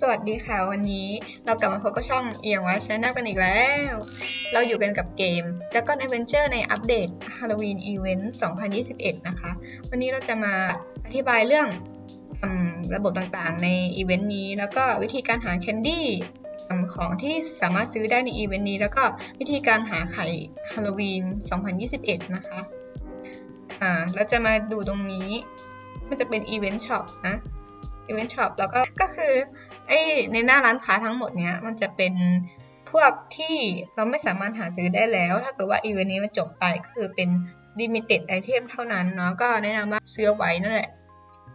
สวัสดีค่ะ วันนี้เรากลับมาพบกับช่องเอียงวัชแนลกันอีกแล้ว เราอยู่กันกับเกม Dragon Adventure ในอัปเดต Halloween Event 2021 นะคะ วันนี้เราจะมาอธิบายเรื่องระบบต่างๆ ในอีเวนต์นี้ แล้วก็วิธีการหาแคนดี้ของที่สามารถซื้อได้ในอีเวนต์นี้ แล้วก็วิธีการหาไข่ Halloween 2021 นะคะ อ่า เราจะมาดูตรงนี้ มันจะเป็นอีเวนต์ช็อปนะอีเวนต์ช็อปแล้วก็ก็คือ ไอ้ในหน้าร้านค้าทั้งหมดเนี้ยมันจะเป็นพวกที่เราไม่สามารถหาซื้อได้แล้ว ถ้าเกิดว่าอีเวนต์นี้มันจบไปก็คือเป็น limited item เท่านั้นเนาะก็แนะนำว่าซื้อไว้นั่นแหละ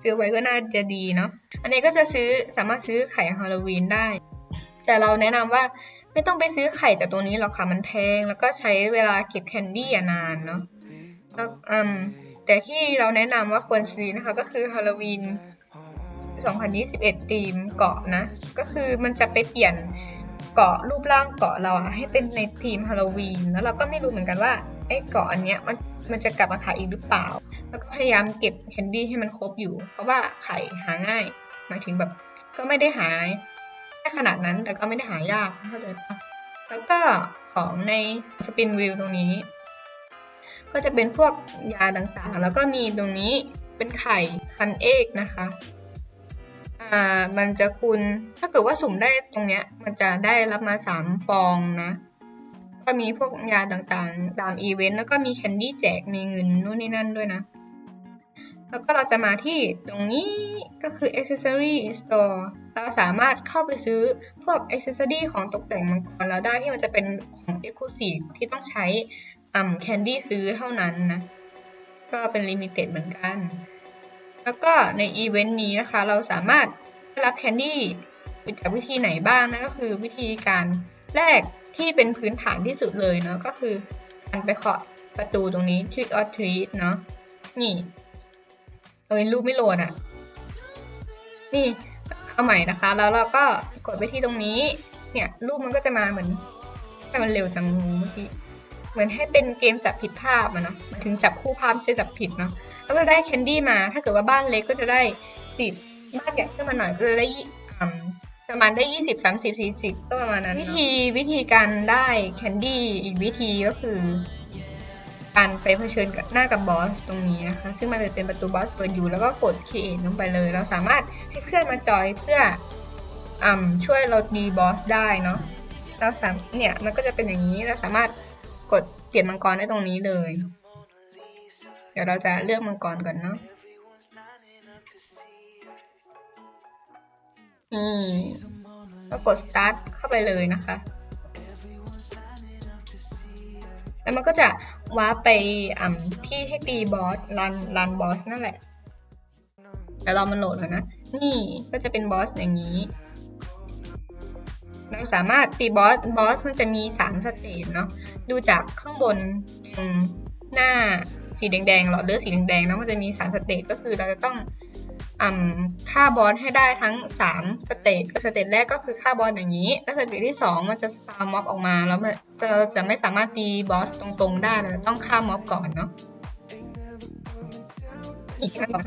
ซื้อไว้ก็น่าจะดีเนาะอันนี้ก็จะซื้อสามารถซื้อไข่ฮาโลวีนได้ แต่เราแนะนำว่าไม่ต้องไปซื้อไข่จากตัวนี้หรอกค่ะมันแพง แล้วก็ใช้เวลาเก็บแคนดี้อะนานเนาะแล้วอืมแต่ที่เราแนะนำว่าควรซื้อนะคะก็คือฮาโลวีน 2021ธีมเกาะนะ ก็คือมันจะไปเปลี่ยนเกาะรูปร่างเกาะเราอะให้เป็นในธีมฮาโลวีนแล้วเราก็ไม่รู้เหมือนกันว่าไอ้เกาะอันเนี้ยมันมันจะกลับมาขายอีกหรือเปล่า แล้วก็พยายามเก็บแคนดี้ให้มันครบอยู่ เพราะว่าไข่หาง่าย หมายถึงแบบก็ไม่ได้หายแค่ขนาดนั้นแต่ก็ไม่ได้หายากเข้าใจปะแล้วก็ของในสปินวิลตรงนี้ ก็จะเป็นพวกยาต่างๆ แล้วก็มีตรงนี้เป็นไข่คันเอกนะคะามันจะคูณถ้าเกิดว่าสุ่มได้ตรงเนี้ย มันจะได้รับมาสามฟองนะ ก็มีพวกยาต่างๆ ตามอีเวนต์แล้วก็มีแคนดี้แจกมีเงินนู่นนี่นั่นด้วยนะ แล้วก็เราจะมาที่ตรงนี้ก็คือ accessory store เราสามารถเข้าไปซื้อพวก accessory ของตกแต่งมังกรเราได้ที่มันจะเป็นของ exclusive ที่ต้องใช้อ่าแคนดี้ซื้อเท่านั้นนะ ก็เป็น limited เหมือนกัน แล้วก็ในอีเวนต์นี้นะคะ เราสามารถรับแคนดี้จากวิธีไหนบ้างนั่นก็คือวิธีการแรกที่เป็นพื้นฐานที่สุดเลยเนาะก็คือการไปเคาะประตูตรงนี้ trick or treat เนาะนี่ เอ้ยรูปไม่โหลดอะ่ะ นี่เอาใหม่นะคะ แล้วเราก็กดไปที่ตรงนี้ เนี่ยรูปมันก็จะมาเหมือนให้มันเร็วจังเมื่อกี้ เหมือนให้เป็นเกมจับผิดภาพอะเนาะมาถึงจับคู่ภาพไม่ใช่จับผิดเนาะ แล้วก็ได้แคนดี้มา ถ้าเกิดว่าบ้านเล็กก็จะได้สิบบ้านใหญ่ขึ้นมาหน่อยก็จะได้ยี่อืมประมาณได้ยี่สิบสามสิบสี่สิบก็ประมาณนั้น วิธีวิธีการได้แคนดี้อีกวิธีก็คือ การไปเผชิญกับหน้ากับบอสตรงนี้นะคะ ซึ่งมันจะเป็นประตูบอสเปิดอยู่แล้วก็กด create ลงไปเลย เราสามารถให้เคลื่อนมาจอยเพื่ออืมช่วยเราดีบอสได้เนาะเราสามเนี่ยมันก็จะเป็นอย่างนี้เราสามารถกดเปลี่ยนมังกรได้ตรงนี้เลยเดี๋ยวเราจะเลือกมังกรก่อนเนาะนี่ก็กด start เข้าไปเลยนะคะ แล้วมันก็จะว้าร์ปไปอ่ำที่ให้ตีบอสรันรันบอสนั่นแหละเดี๋ยวเรามันโหลดก่อนนะ นี่ก็จะเป็นบอสอย่างนี้ เราสามารถตีบอส บอสมันจะมีสามสเตจเนาะ ดูจากข้างบนหน้า สีแดงๆหลอดเลือดสีแดงๆเนาะมันจะมีสามสเตจก็คือเราจะต้องอ่ำฆ่าบอสให้ได้ทั้งสามสเตจสเตจแรกก็คือฆ่าบอสอย่างนี้ แล้วสเตจที่สองมันจะสปาม็อบออกมา แล้วมันจะจะไม่สามารถตีบอสตรงๆได้เราต้องฆ่าม็อบก่อนเนาะอีกขั้นตอน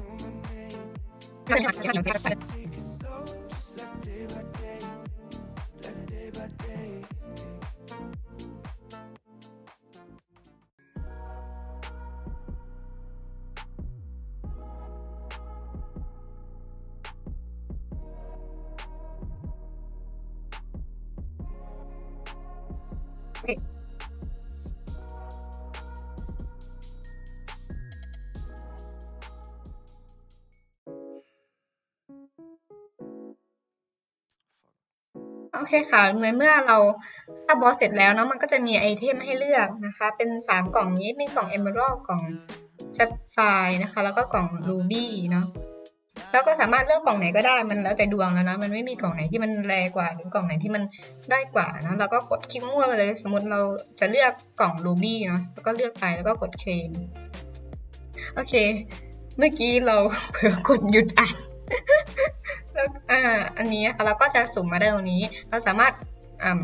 โอเคค่ะในเมื่อเราฆ่าบอสเสร็จแล้วเนาะมันก็จะมีไอเทมให้เลือกนะคะ เป็นสามกล่องนี้มีกล่อง Emerald กล่องชัดไฟนะคะ แล้วก็กล่อง Ruby เนาะแล้วก็สามารถเลือกกล่องไหนก็ได้มันแล้วแต่ดวงแล้วนะมันไม่มีกล่องไหนที่มันแรงกว่าหรือกล่องไหนที่มันได้กว่านะเราก็กดคลิกมั่วไปเลย สมมติเราจะเลือกกล่อง Ruby เนาะแล้วก็เลือกไปแล้วก็กดเคลมโอเค เมื่อกี้เราเผลอกดหยุดอ่าน แล้วอ่าอันนี้นะคะเราก็จะสุ่มมาได้ตรงนี้ เราสามารถอ่า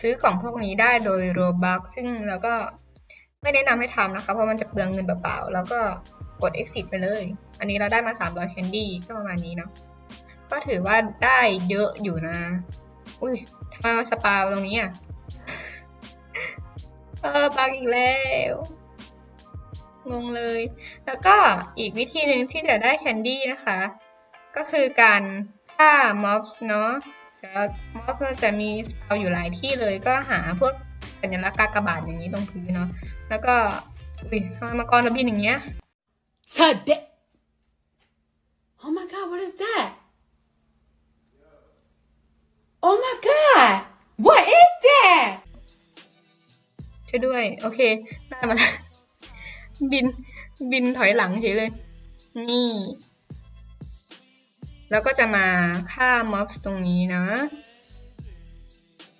ซื้อกล่องพวกนี้ได้โดยโรบักซึ่งเราก็ไม่แนะนำให้ทำนะคะ เพราะมันจะเปลืองเงินเปล่าๆแล้วก็กด exit ไปเลย อันนี้เราได้มา300 candy ก็ประมาณนี้เนาะก็ถือว่าได้เยอะอยู่นะ อุ้ยทำไมมาสปาตรงนี้อะเออบักอีกแล้วงงเลย แล้วก็อีกวิธีหนึ่งที่จะได้แคนดี้นะคะ ก็คือการฆ่าม็อบเนาะแล้วม็อบมันจะมีสปาวอยู่หลายที่เลยก็หาพวกสัญลักษณ์กากบาทอย่างนี้ตรงพื้นเนาะแล้วก็อุ้ยทำไมมังกรระบินอย่างเงี้ย Today. Oh my god, what is that? Oh my god, what is that? ช่วยด้วย โอเคได้มาแล้วบินบินถอยหลังเฉยเลย นี่ แล้วก็จะมาฆ่าม็อบตรงนี้นะ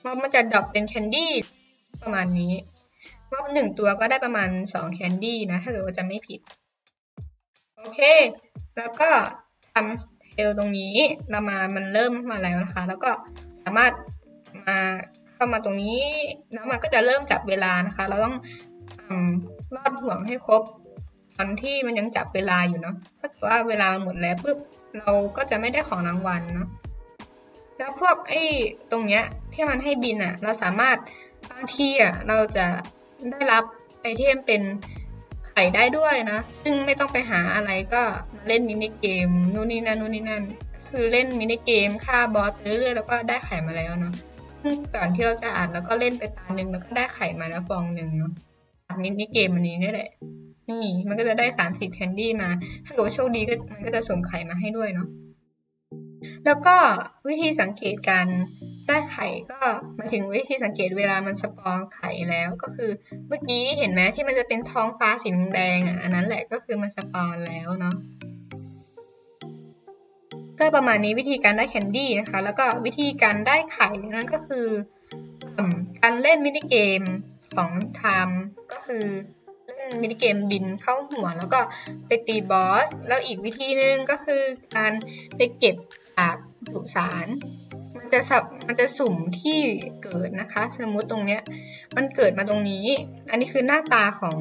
ม็อบมันจะดรอปเป็นแคนดี้ประมาณนี้ม็อบหนึ่งตัวก็ได้ประมาณสองแคนดี้นะ ถ้าเกิดว่าจะไม่ผิด โอเค แล้วก็ทำเทลตรงนี้เรามามันเริ่มมาแล้วนะคะ แล้วก็สามารถมาเข้ามาตรงนี้แล้วมันก็จะเริ่มจับเวลานะคะ เราต้องอลอดห่วงให้ครบ ตอนที่มันยังจับเวลาอยู่เนาะถ้าเกิดว่าเวลาหมดแล้วปุ๊บเราก็จะไม่ได้ของรางวัลเนาะแล้วพวกไอ้ตรงเนี้ยที่มันให้บินอะ่ะ เราสามารถบางทีอะเราจะได้รับไอเทมเป็นไข่ได้ด้วยนะ ซึ่งไม่ต้องไปหาอะไรก็เล่นมินิเกมนู่นนี่นั่นนู่นนี่นั่น คือเล่นมินิเกมฆ่าบอสไปเรื่อยๆแล้วก็ได้ไข่มาแล้วเนาะก่อนที่เราจะอ่านแล้วก็เล่นไปตาหนึ่งแล้วก็ได้ไข่มาแล้วฟองหนึ่งเนาะจากมินิเกมอันนี้นี่แหละ นี่มันก็จะได้สามสิบแคนดี้มา ถ้าเกิดว่าโชคดีก็มันก็จะส่งไข่มาให้ด้วยเนาะแล้วก็วิธีสังเกตการได้ไข่ก็มาถึงวิธีสังเกตเวลามันสปอนไข่แล้วก็คือเมื่อกี้เห็นไหมที่มันจะเป็นท้องฟ้าสีแดงอะอันนั้นแหละก็คือมันสปอนแล้วเนาะก็ประมาณนี้วิธีการได้แคนดี้นะคะ แล้วก็วิธีการได้ไข่นั้นก็คืออการเล่นมินิเกมของไทม์ก็คือ เล่นมินิเกมบินเข้าหัวแล้วก็ไปตีบอส แล้วอีกวิธีหนึ่งก็คือการไปเก็บจากสุสานมันจะสับมันจะสุ่มที่เกิดนะคะ สมมติตรงเนี้ยมันเกิดมาตรงนี้ อันนี้คือหน้าตาของ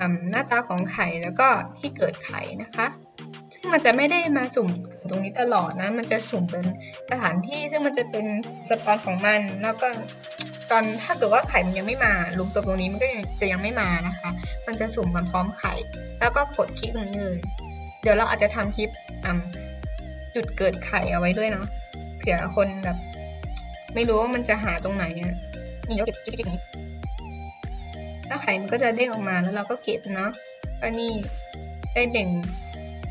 อหน้าตาของไข่แล้วก็ที่เกิดไข่นะคะซึ่งมันจะไม่ได้มาสุ่มเกิดตรงนี้ตลอดนะ มันจะสุ่มเป็นสถานที่ซึ่งมันจะเป็นสปอนของมัน แล้วก็ ตอนถ้าเกิดว่าไข่มันยังไม่มาหลุมศพตรงนี้มันก็จะยังไม่มานะคะ มันจะสุ่มมาพร้อมไข่ แล้วก็กดคลิกตรงนี้เลย เดี๋ยวเราอาจจะทำคลิปจุดเกิดไข่เอาไว้ด้วยเนาะเผื่อคนแบบ ไม่รู้ว่ามันจะหาตรงไหนอะนี่เราเก็บคลิกอย่างนี้แล้วไข่มันก็จะเด้งออกมาแล้วเราก็เก็บเนาะก็นี่ได้หนึ่ง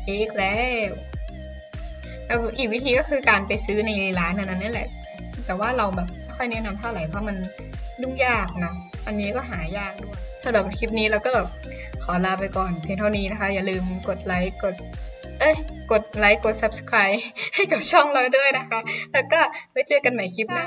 อีกแล้วแล้วอีกวิธีก็คือการไปซื้อในร้านนั้นนี่นแหละ แต่ว่าเราแบบ ค่อยแนะนำเท่าไหร่เพราะมันยุ่งยากนะอันนี้ก็หายากด้วยสำหรับคลิปนี้เราก็แบบขอลาไปก่อนเพียงเท่านี้นะคะ อย่าลืมกดไลค์กด เอ้ยกดไลค์กด subscribe ให้กับช่องเราด้วยนะคะ แล้วก็ไว้เจอกันใหม่คลิปหน้า